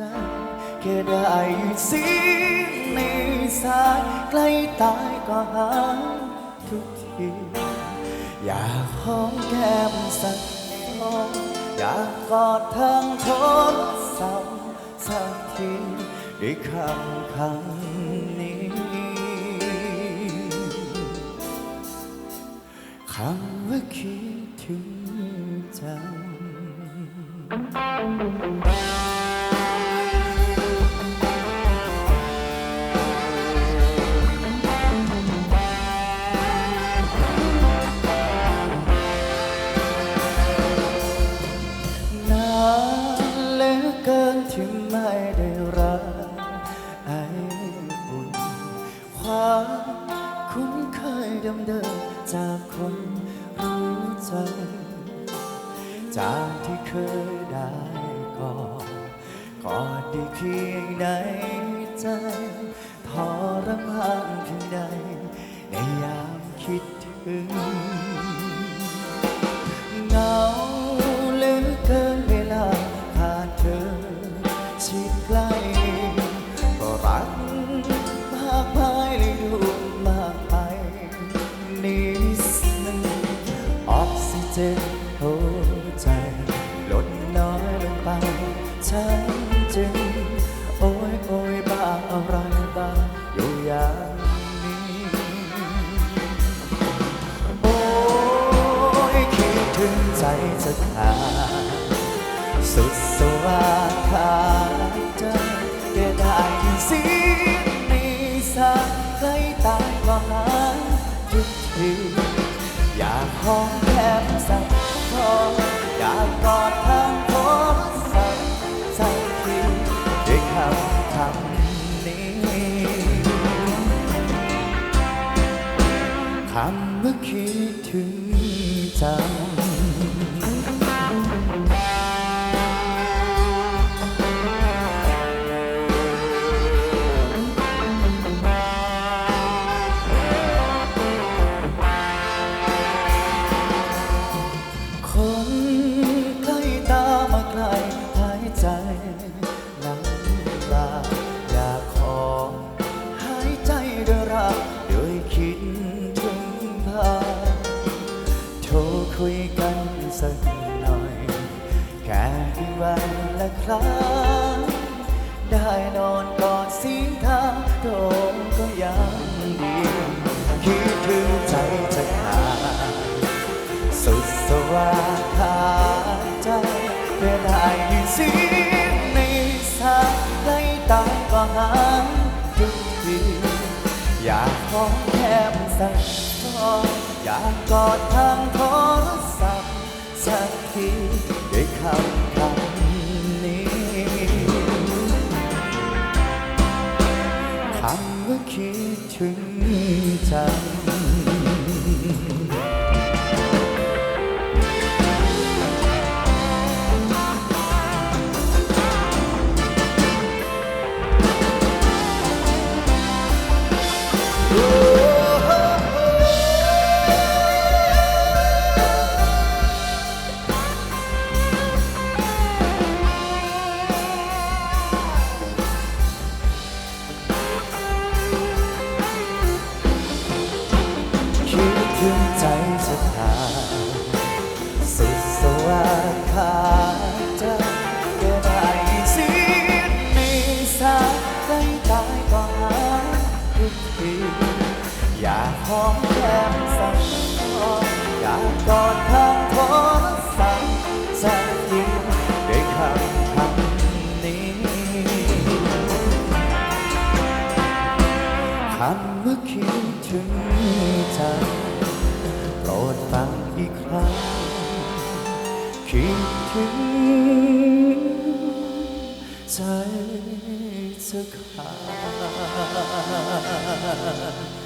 ใจแค่ได้ยินเสียงในสายใกล้ตายก็หายทุกทีอยากหอมแก้มสักหอมอยากกอดทางโทรศัพท์สักทีด้วยคำคำนี้คำว่าคิดถึงจัง เดิมๆจากคนรู้ใจจากที่เคยได้กอดกอดได้เพียงในใจทรมานเพียงใดในยามคิดถึง หัวใจลดน้อยลงไป ฉันจึง โอ้ยโอ้ยบ้าอะไรบ้าอยู่อย่างนี้โอ้ยคิดถึงใจจะขาดสุดสวาขาดใจแค่ได้ยินเสียงในสายใกล้ตายก็หายทุกทีอยากหอม ด้วยคำนี้คำว่าคิดถึงจังคนใกล้ตามาไกล วันละครั้งได้นอนกอดสีทางโดมก็ยังดีคิดถึงใจจะขาดสุดสว่างขาดใจเพื่อได้ยินเสียงในสายใกล้ตายก็หายทุกทีอยากหอแก้มสักคออยากกอดทางโทร คำว่าคิดถึงจัง ถึงใจจะขาดสุดสว่างขาดใจก็ได้เสียงในสายใกล้ตายก็หายทุกทีอยากหอมแก้มสักหอมอยากกอดทางโทรศัพท์สักทีด้วยคำคำนี้คำว่าคิดถึงจังโป รดฟังอีกครั้ง คิดถึงใจจะขาด